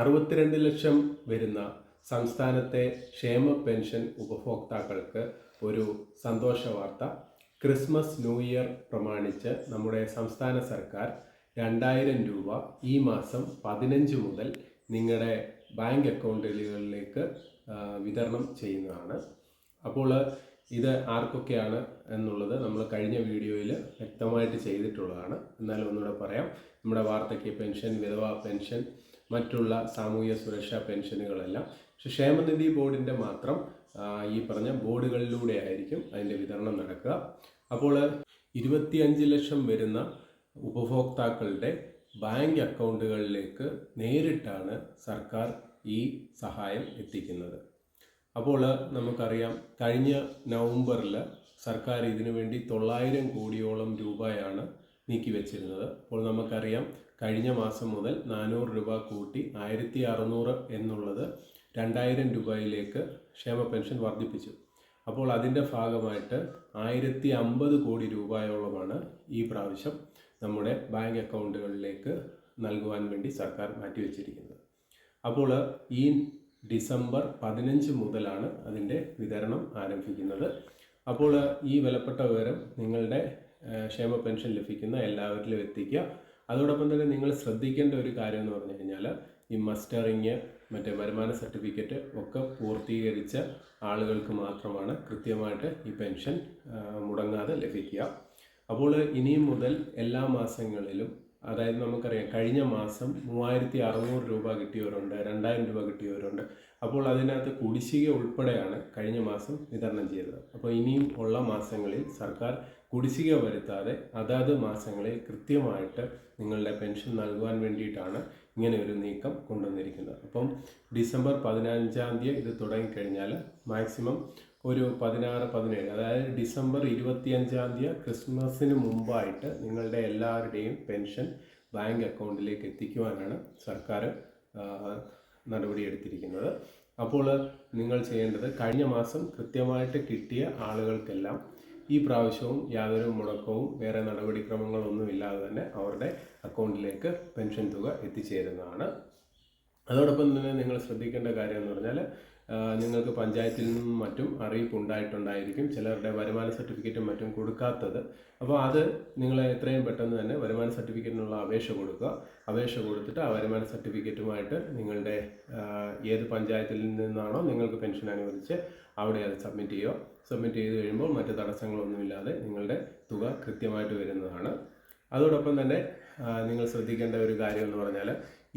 അറുപത്തിരണ്ട് ലക്ഷം വരുന്ന സംസ്ഥാനത്തെ ക്ഷേമ പെൻഷൻ ഉപഭോക്താക്കൾക്ക് ഒരു സന്തോഷ വാർത്ത. ക്രിസ്മസ് ന്യൂ ഇയർ പ്രമാണിച്ച് നമ്മുടെ സംസ്ഥാന സർക്കാർ രണ്ടായിരം രൂപ ഈ മാസം പതിനഞ്ച് മുതൽ നിങ്ങളുടെ ബാങ്ക് അക്കൗണ്ടുകളിലേക്ക് വിതരണം ചെയ്യുന്നതാണ്. അപ്പോൾ ഇത് ആർക്കൊക്കെയാണ് എന്നുള്ളത് നമ്മൾ കഴിഞ്ഞ വീഡിയോയിൽ വ്യക്തമായിട്ട് ചെയ്തിട്ടുള്ളതാണ്. എന്നാലും ഒന്നുകൂടെ പറയാം. നമ്മുടെ വാർദ്ധക്യ പെൻഷൻ വിധവാ പെൻഷൻ മറ്റുള്ള സാമൂഹ്യ സുരക്ഷാ പെൻഷനുകളെല്ലാം. പക്ഷെ ക്ഷേമനിധി ബോർഡിന്റെ മാത്രം ഈ പറഞ്ഞ ബോർഡുകളിലൂടെ ആയിരിക്കും അതിന്റെ വിതരണം നടക്കുക. അപ്പോൾ ഇരുപത്തിയഞ്ച് ലക്ഷം വരുന്ന ഉപഭോക്താക്കളുടെ ബാങ്ക് അക്കൗണ്ടുകളിലേക്ക് നേരിട്ടാണ് സർക്കാർ ഈ സഹായം എത്തിക്കുന്നത്. അപ്പോൾ നമുക്കറിയാം കഴിഞ്ഞ നവംബറിൽ സർക്കാർ ഇതിനുവേണ്ടി തൊള്ളായിരം കോടിയോളം രൂപയാണ് നീക്കി വെച്ചിരുന്നത്. അപ്പോൾ നമുക്കറിയാം കഴിഞ്ഞ മാസം മുതൽ നാനൂറ് രൂപ കൂട്ടി ആയിരത്തി അറുന്നൂറ് എന്നുള്ളത് രണ്ടായിരം രൂപയിലേക്ക് ക്ഷേമ പെൻഷൻ വർദ്ധിപ്പിച്ചു. അപ്പോൾ അതിന്റെ ഭാഗമായിട്ട് ആയിരത്തി അമ്പത് കോടി രൂപയോളമാണ് ഈ പ്രാവശ്യം നമ്മുടെ ബാങ്ക് അക്കൗണ്ടുകളിലേക്ക് നൽകുവാൻ വേണ്ടി സർക്കാർ മാറ്റിവെച്ചിരിക്കുന്നത് അപ്പോൾ ഈ ഡിസംബർ പതിനഞ്ച് മുതലാണ് അതിന്റെ വിതരണം ആരംഭിക്കുന്നത്. അപ്പോൾ ഈ വിലപ്പെട്ട വിവരം നിങ്ങളുടെ ക്ഷേമ പെൻഷൻ ലഭിക്കുന്ന എല്ലാവരിലും എത്തിക്കുക. അതോടൊപ്പം തന്നെ നിങ്ങൾ ശ്രദ്ധിക്കേണ്ട ഒരു കാര്യം എന്ന് പറഞ്ഞു കഴിഞ്ഞാൽ ഈ മസ്റ്ററിങ് മറ്റേ വരുമാന സർട്ടിഫിക്കറ്റ് ഒക്കെ പൂർത്തീകരിച്ച ആളുകൾക്ക് മാത്രമാണ് കൃത്യമായിട്ട് ഈ പെൻഷൻ മുടങ്ങാതെ ലഭിക്കുക. അപ്പോൾ ഇനിയും മുതൽ എല്ലാ മാസങ്ങളിലും അതായത് നമുക്കറിയാം കഴിഞ്ഞ മാസം മൂവായിരത്തി അറുന്നൂറ് രൂപ കിട്ടിയവരുണ്ട് രണ്ടായിരം രൂപ കിട്ടിയവരുണ്ട്. അപ്പോൾ അതിനകത്ത് കുടിശ്ശിക ഉൾപ്പെടെയാണ് കഴിഞ്ഞ മാസം വിതരണം ചെയ്തത്. അപ്പോൾ ഇനിയും ഉള്ള മാസങ്ങളിൽ സർക്കാർ കുടിശ്ശിക വരുത്താതെ അതാത് മാസങ്ങളിൽ കൃത്യമായിട്ട് നിങ്ങളുടെ പെൻഷൻ നൽകുവാൻ വേണ്ടിയിട്ടാണ് ഇങ്ങനെ ഒരു നീക്കം കൊണ്ടുവന്നിരിക്കുന്നത്. അപ്പം ഡിസംബർ പതിനഞ്ചാം തീയതി ഇത് തുടങ്ങിക്കഴിഞ്ഞാൽ മാക്സിമം ഒരു പതിനാറ് പതിനേഴ് അതായത് ഡിസംബർ ഇരുപത്തിയഞ്ചാം തീയതി ക്രിസ്മസിന് മുമ്പായിട്ട് നിങ്ങളുടെ എല്ലാവരുടെയും പെൻഷൻ ബാങ്ക് അക്കൗണ്ടിലേക്ക് എത്തിക്കുവാനാണ് സർക്കാർ നടപടിയെടുത്തിരിക്കുന്നത്. അപ്പോൾ നിങ്ങൾ ചെയ്യേണ്ടത് കഴിഞ്ഞ മാസം കൃത്യമായിട്ട് കിട്ടിയ ആളുകൾക്കെല്ലാം ഈ പ്രാവശ്യവും യാതൊരു മുടക്കവും വേറെ നടപടിക്രമങ്ങളൊന്നും ഇല്ലാതെ തന്നെ അവരുടെ അക്കൗണ്ടിലേക്ക് പെൻഷൻ തുക എത്തിച്ചേരുന്നതാണ്. അതോടൊപ്പം തന്നെ നിങ്ങൾ ശ്രദ്ധിക്കേണ്ട കാര്യം എന്ന് പറഞ്ഞാൽ നിങ്ങൾക്ക് പഞ്ചായത്തിൽ നിന്നും മറ്റും അറിയിപ്പ് ഉണ്ടായിട്ടുണ്ടായിരിക്കും ചിലരുടെ വരുമാന സർട്ടിഫിക്കറ്റും മറ്റും കൊടുക്കാത്തത്. അപ്പോൾ അത് നിങ്ങൾ എത്രയും പെട്ടെന്ന് തന്നെ വരുമാന സർട്ടിഫിക്കറ്റിനുള്ള അപേക്ഷ കൊടുക്കുക. അപേക്ഷ കൊടുത്തിട്ട് ആ വരുമാന സർട്ടിഫിക്കറ്റുമായിട്ട് നിങ്ങളുടെ ഏത് പഞ്ചായത്തിൽ നിന്നാണോ നിങ്ങൾക്ക് പെൻഷൻ അനുവദിച്ച് അവിടെ അത് സബ്മിറ്റ് ചെയ്യുക. സബ്മിറ്റ് ചെയ്ത് കഴിയുമ്പോൾ മറ്റ് തടസ്സങ്ങളൊന്നുമില്ലാതെ നിങ്ങളുടെ തുക കൃത്യമായിട്ട് വരുന്നതാണ്. അതോടൊപ്പം തന്നെ നിങ്ങൾ ശ്രദ്ധിക്കേണ്ട ഒരു കാര്യം എന്ന് പറഞ്ഞാൽ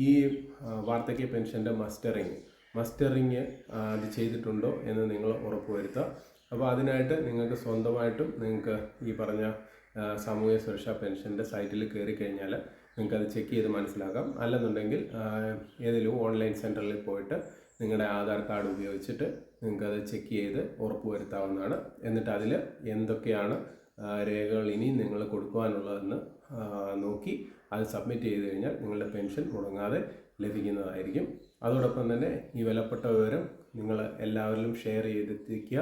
ഈ വാർദ്ധക്യ പെൻഷന്റെ മസ്റ്ററിങ് മസ്റ്ററിങ് അത് ചെയ്തിട്ടുണ്ടോ എന്ന് നിങ്ങൾ ഉറപ്പുവരുത്തുക അപ്പോൾ അതിനായിട്ട് നിങ്ങൾക്ക് സ്വന്തമായിട്ടും നിങ്ങൾക്ക് ഈ പറഞ്ഞ സാമൂഹ്യ സുരക്ഷാ പെൻഷന്റെ സൈറ്റിൽ കയറി കഴിഞ്ഞാൽ നിങ്ങൾക്ക് അത് ചെക്ക് ചെയ്ത് മനസ്സിലാക്കാം. അല്ലെന്നുണ്ടെങ്കിൽ ഏതെങ്കിലും ഓൺലൈൻ സെന്ററിൽ പോയിട്ട് നിങ്ങളുടെ ആധാർ കാർഡ് ഉപയോഗിച്ചിട്ട് നിങ്ങൾക്ക് അത് ചെക്ക് ചെയ്ത് ഉറപ്പുവരുത്താവുന്നതാണ് എന്നിട്ട് അതിൽ എന്തൊക്കെയാണ് രേഖകൾ ഇനിയും നിങ്ങൾ കൊടുക്കുവാനുള്ളതെന്ന് നോക്കി അത് സബ്മിറ്റ് ചെയ്ത് കഴിഞ്ഞാൽ നിങ്ങളുടെ പെൻഷൻ മുടങ്ങാതെ ലഭിക്കുന്നതായിരിക്കും. അതോടൊപ്പം തന്നെ ഈ വിലപ്പെട്ട വിവരം നിങ്ങൾ എല്ലാവരിലും ഷെയർ ചെയ്തെത്തിക്കുക.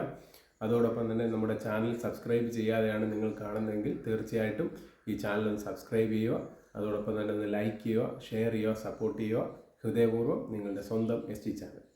അതോടൊപ്പം തന്നെ നമ്മുടെ ചാനൽ സബ്സ്ക്രൈബ് ചെയ്യാതെയാണ് നിങ്ങൾ കാണുന്നതെങ്കിൽ തീർച്ചയായിട്ടും ഈ ചാനൽ ഒന്ന് സബ്സ്ക്രൈബ് ചെയ്യുക. അതോടൊപ്പം തന്നെ ഒന്ന് ലൈക്ക് ചെയ്യുക ഷെയർ ചെയ്യുക സപ്പോർട്ട് ചെയ്യുക. ഹൃദയപൂർവം നിങ്ങളുടെ സ്വന്തം എസ് ടി ചാനൽ